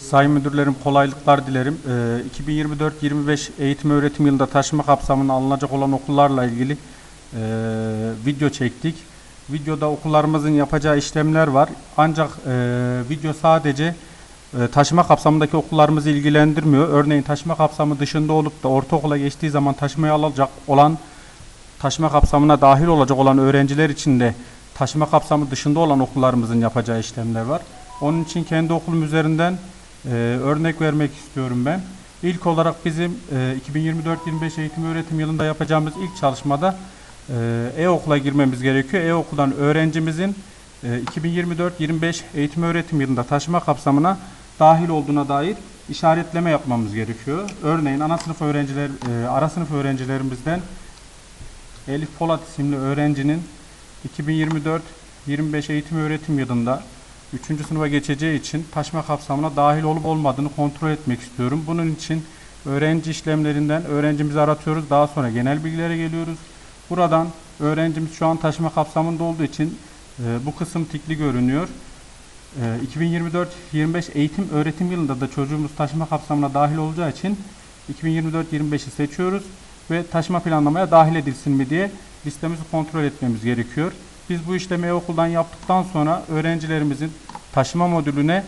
Sayın müdürlerim kolaylıklar dilerim. Ee, 2024-25 eğitim öğretim yılında taşıma kapsamına alınacak olan okullarla ilgili e, video çektik. Videoda okullarımızın yapacağı işlemler var. Ancak e, video sadece e, taşıma kapsamındaki okullarımızı ilgilendirmiyor. Örneğin taşıma kapsamı dışında olup da ortaokula geçtiği zaman taşımaya alacak olan taşıma kapsamına dahil olacak olan öğrenciler için de taşıma kapsamı dışında olan okullarımızın yapacağı işlemler var. Onun için kendi okulum üzerinden e, örnek vermek istiyorum ben. İlk olarak bizim e, 2024-25 eğitim öğretim yılında yapacağımız ilk çalışmada e, e-okula girmemiz gerekiyor. E-okuldan öğrencimizin e, 2024-25 eğitim öğretim yılında taşıma kapsamına dahil olduğuna dair işaretleme yapmamız gerekiyor. Örneğin ana sınıf öğrenciler, e, ara sınıf öğrencilerimizden Elif Polat isimli öğrencinin 2024-25 eğitim öğretim yılında 3. sınıfa geçeceği için taşıma kapsamına dahil olup olmadığını kontrol etmek istiyorum. Bunun için öğrenci işlemlerinden öğrencimizi aratıyoruz. Daha sonra genel bilgilere geliyoruz. Buradan öğrencimiz şu an taşıma kapsamında olduğu için e, bu kısım tikli görünüyor. E, 2024-25 eğitim öğretim yılında da çocuğumuz taşıma kapsamına dahil olacağı için 2024-25'i seçiyoruz ve taşıma planlamaya dahil edilsin mi diye listemizi kontrol etmemiz gerekiyor. Biz bu işlemi e-okuldan yaptıktan sonra öğrencilerimizin taşıma modülüne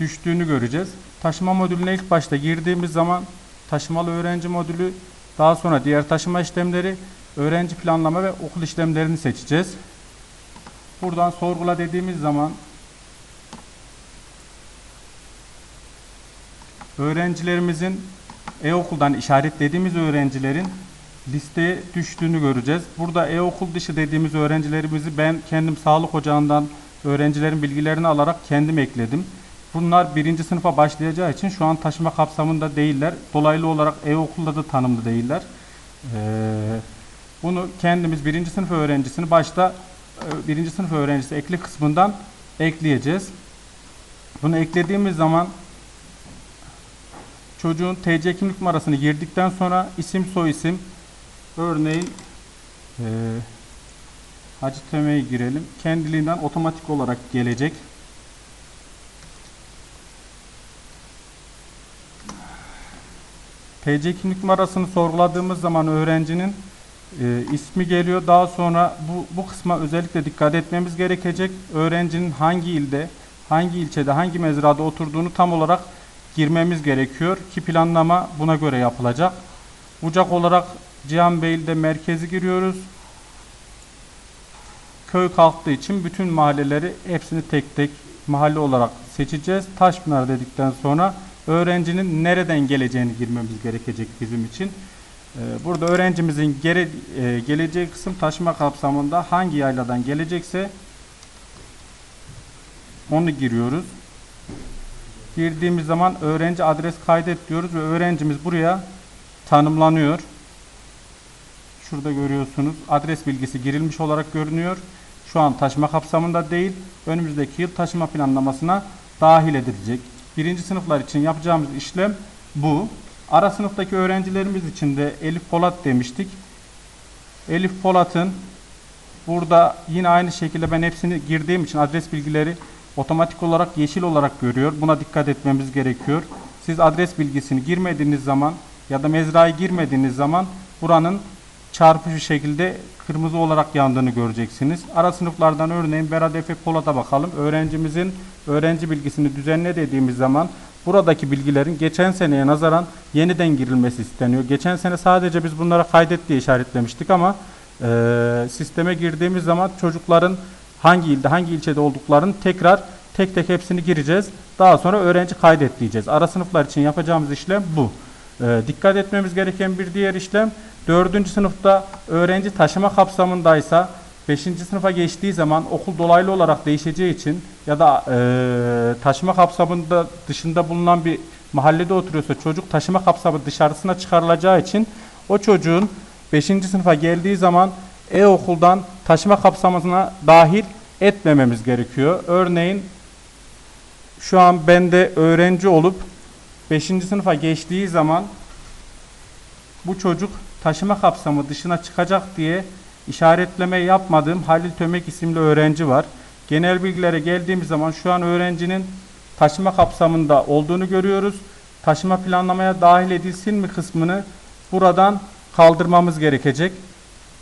düştüğünü göreceğiz. Taşıma modülüne ilk başta girdiğimiz zaman taşımalı öğrenci modülü, daha sonra diğer taşıma işlemleri, öğrenci planlama ve okul işlemlerini seçeceğiz. Buradan sorgula dediğimiz zaman öğrencilerimizin e-okuldan işaretlediğimiz öğrencilerin listeye düştüğünü göreceğiz. Burada e-okul dışı dediğimiz öğrencilerimizi ben kendim sağlık ocağından öğrencilerin bilgilerini alarak kendim ekledim. Bunlar birinci sınıfa başlayacağı için şu an taşıma kapsamında değiller. Dolaylı olarak e-okulda da tanımlı değiller. Ee, bunu kendimiz birinci sınıf öğrencisini başta e, birinci sınıf öğrencisi ekli kısmından ekleyeceğiz. Bunu eklediğimiz zaman çocuğun TC kimlik numarasını girdikten sonra isim soy isim örneğin e, Hacı Teme'yi girelim. Kendiliğinden otomatik olarak gelecek. TC kimlik numarasını sorguladığımız zaman öğrencinin e, ismi geliyor. Daha sonra bu, bu kısma özellikle dikkat etmemiz gerekecek. Öğrencinin hangi ilde, hangi ilçede, hangi mezrada oturduğunu tam olarak girmemiz gerekiyor ki planlama buna göre yapılacak. Bucak olarak Cihanbeyli'de merkezi giriyoruz. Köy kalktığı için bütün mahalleleri hepsini tek tek mahalle olarak seçeceğiz. Taşpınar dedikten sonra öğrencinin nereden geleceğini girmemiz gerekecek bizim için. Ee, Burada öğrencimizin gere, e, geleceği kısım taşıma kapsamında hangi yayladan gelecekse onu giriyoruz. Girdiğimiz zaman öğrenci adres kaydet diyoruz ve öğrencimiz buraya tanımlanıyor. Şurada görüyorsunuz adres bilgisi girilmiş olarak görünüyor. Şu an taşıma kapsamında değil. Önümüzdeki yıl taşıma planlamasına dahil edilecek. Birinci sınıflar için yapacağımız işlem bu. Ara sınıftaki öğrencilerimiz için de Elif Polat demiştik. Elif Polat'ın burada yine aynı şekilde ben hepsini girdiğim için adres bilgileri otomatik olarak yeşil olarak görüyor. Buna dikkat etmemiz gerekiyor. Siz adres bilgisini girmediğiniz zaman ya da mezrayı girmediğiniz zaman buranın çarpıcı şekilde kırmızı olarak yandığını göreceksiniz. Ara sınıflardan örneğin Berat Efe Polat'a bakalım. Öğrencimizin öğrenci bilgisini düzenle dediğimiz zaman buradaki bilgilerin geçen seneye nazaran yeniden girilmesi isteniyor. Geçen sene sadece biz bunlara kaydet diye işaretlemiştik ama e, sisteme girdiğimiz zaman çocukların hangi ilde hangi ilçede olduklarını tekrar tek tek hepsini gireceğiz. Daha sonra öğrenci kaydet diyeceğiz. Ara sınıflar için yapacağımız işlem bu. E, dikkat etmemiz gereken bir diğer işlem 4. sınıfta öğrenci taşıma kapsamındaysa 5. sınıfa geçtiği zaman okul dolaylı olarak değişeceği için ya da e, taşıma kapsamında dışında bulunan bir mahallede oturuyorsa çocuk taşıma kapsamı dışarısına çıkarılacağı için o çocuğun 5. sınıfa geldiği zaman e-okuldan taşıma kapsamına dahil etmememiz gerekiyor. Örneğin şu an bende öğrenci olup 5. sınıfa geçtiği zaman bu çocuk taşıma kapsamı dışına çıkacak diye işaretleme yapmadığım Halil Tömek isimli öğrenci var. Genel bilgilere geldiğimiz zaman şu an öğrencinin taşıma kapsamında olduğunu görüyoruz. Taşıma planlamaya dahil edilsin mi kısmını buradan kaldırmamız gerekecek.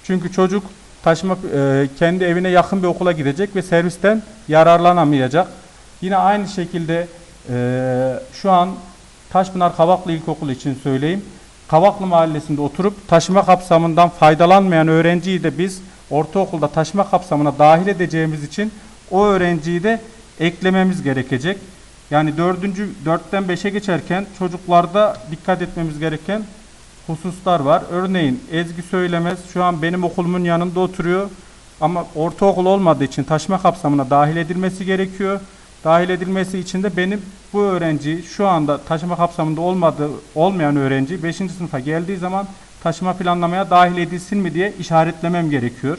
Çünkü çocuk taşıma e, kendi evine yakın bir okula gidecek ve servisten yararlanamayacak. Yine aynı şekilde e, şu an Taşpınar Kavaklı İlkokulu için söyleyeyim. Kavaklı Mahallesi'nde oturup taşıma kapsamından faydalanmayan öğrenciyi de biz ortaokulda taşıma kapsamına dahil edeceğimiz için o öğrenciyi de eklememiz gerekecek. Yani dördüncü, dörtten beşe geçerken çocuklarda dikkat etmemiz gereken hususlar var. Örneğin Ezgi Söylemez şu an benim okulumun yanında oturuyor ama ortaokul olmadığı için taşıma kapsamına dahil edilmesi gerekiyor. Dahil edilmesi için de benim bu öğrenci şu anda taşıma kapsamında olmadığı olmayan öğrenci 5. sınıfa geldiği zaman taşıma planlamaya dahil edilsin mi diye işaretlemem gerekiyor.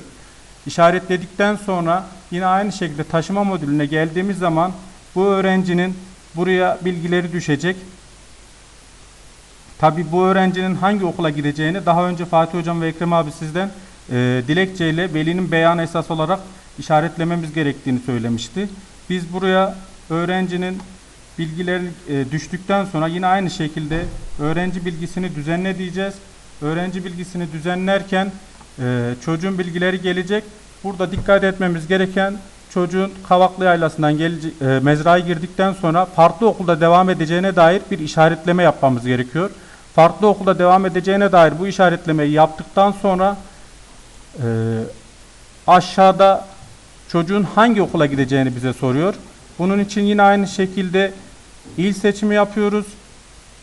İşaretledikten sonra yine aynı şekilde taşıma modülüne geldiğimiz zaman bu öğrencinin buraya bilgileri düşecek. Tabi bu öğrencinin hangi okula gideceğini daha önce Fatih Hocam ve Ekrem abi sizden e, dilekçeyle velinin beyanı esas olarak işaretlememiz gerektiğini söylemişti. Biz buraya öğrencinin bilgileri e, düştükten sonra yine aynı şekilde öğrenci bilgisini düzenle diyeceğiz. Öğrenci bilgisini düzenlerken e, çocuğun bilgileri gelecek. Burada dikkat etmemiz gereken çocuğun Kavaklı Yaylası'ndan gelece, e, mezraya girdikten sonra farklı okulda devam edeceğine dair bir işaretleme yapmamız gerekiyor. Farklı okulda devam edeceğine dair bu işaretlemeyi yaptıktan sonra e, aşağıda çocuğun hangi okula gideceğini bize soruyor. Bunun için yine aynı şekilde il seçimi yapıyoruz.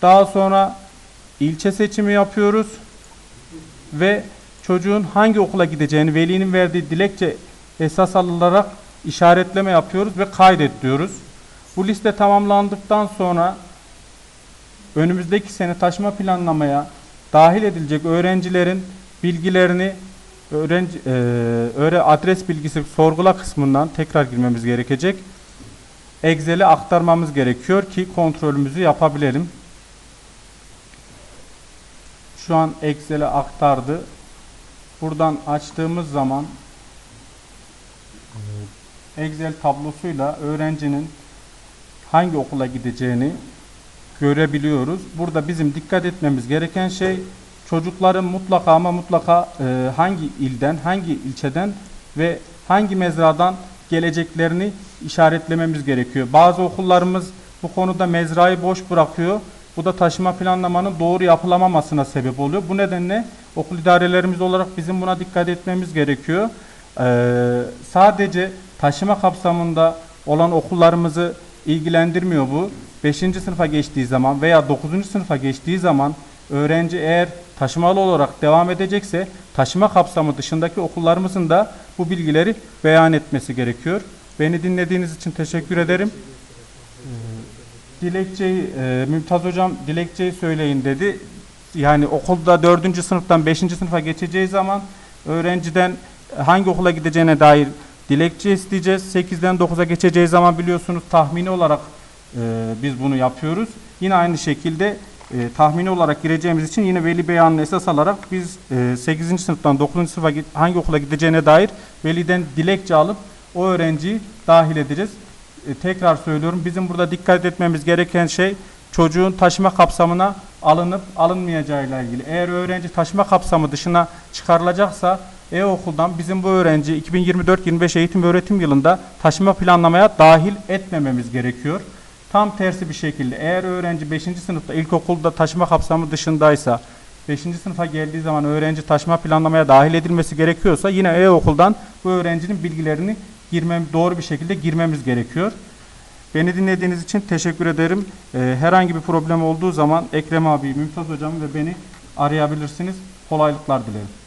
Daha sonra ilçe seçimi yapıyoruz. Ve çocuğun hangi okula gideceğini velinin verdiği dilekçe esas alınarak işaretleme yapıyoruz ve kaydet. Bu liste tamamlandıktan sonra önümüzdeki sene taşıma planlamaya dahil edilecek öğrencilerin bilgilerini öğrenci e, öğre adres bilgisi sorgula kısmından tekrar girmemiz gerekecek. Excel'e aktarmamız gerekiyor ki kontrolümüzü yapabilelim. Şu an Excel'e aktardı. Buradan açtığımız zaman Excel tablosuyla öğrencinin hangi okula gideceğini görebiliyoruz. Burada bizim dikkat etmemiz gereken şey çocukların mutlaka ama mutlaka e, hangi ilden, hangi ilçeden ve hangi mezradan geleceklerini işaretlememiz gerekiyor. Bazı okullarımız bu konuda mezrayı boş bırakıyor. Bu da taşıma planlamanın doğru yapılamamasına sebep oluyor. Bu nedenle okul idarelerimiz olarak bizim buna dikkat etmemiz gerekiyor. Ee, sadece taşıma kapsamında olan okullarımızı ilgilendirmiyor bu. 5. sınıfa geçtiği zaman veya 9. sınıfa geçtiği zaman öğrenci eğer taşımalı olarak devam edecekse taşıma kapsamı dışındaki okullarımızın da bu bilgileri beyan etmesi gerekiyor. Beni dinlediğiniz için teşekkür ederim. Dilekçeyi, e, Mümtaz Hocam dilekçeyi söyleyin dedi. Yani okulda 4. sınıftan 5. sınıfa geçeceği zaman öğrenciden hangi okula gideceğine dair dilekçe isteyeceğiz. 8'den 9'a geçeceği zaman biliyorsunuz tahmini olarak e, biz bunu yapıyoruz. Yine aynı şekilde e, tahmini olarak gireceğimiz için yine veli beyanını esas alarak biz e, 8. sınıftan 9. sınıfa hangi okula gideceğine dair veliden dilekçe alıp o öğrenciyi dahil edeceğiz. E, tekrar söylüyorum bizim burada dikkat etmemiz gereken şey çocuğun taşıma kapsamına alınıp alınmayacağıyla ilgili. Eğer öğrenci taşıma kapsamı dışına çıkarılacaksa e-okuldan bizim bu öğrenci 2024-25 eğitim öğretim yılında taşıma planlamaya dahil etmememiz gerekiyor. Tam tersi bir şekilde eğer öğrenci 5. sınıfta ilkokulda taşıma kapsamı dışındaysa 5. sınıfa geldiği zaman öğrenci taşıma planlamaya dahil edilmesi gerekiyorsa yine e-okuldan bu öğrencinin bilgilerini girmem doğru bir şekilde girmemiz gerekiyor. Beni dinlediğiniz için teşekkür ederim. Ee, herhangi bir problem olduğu zaman Ekrem abi, Mümtaz hocam ve beni arayabilirsiniz. Kolaylıklar dilerim.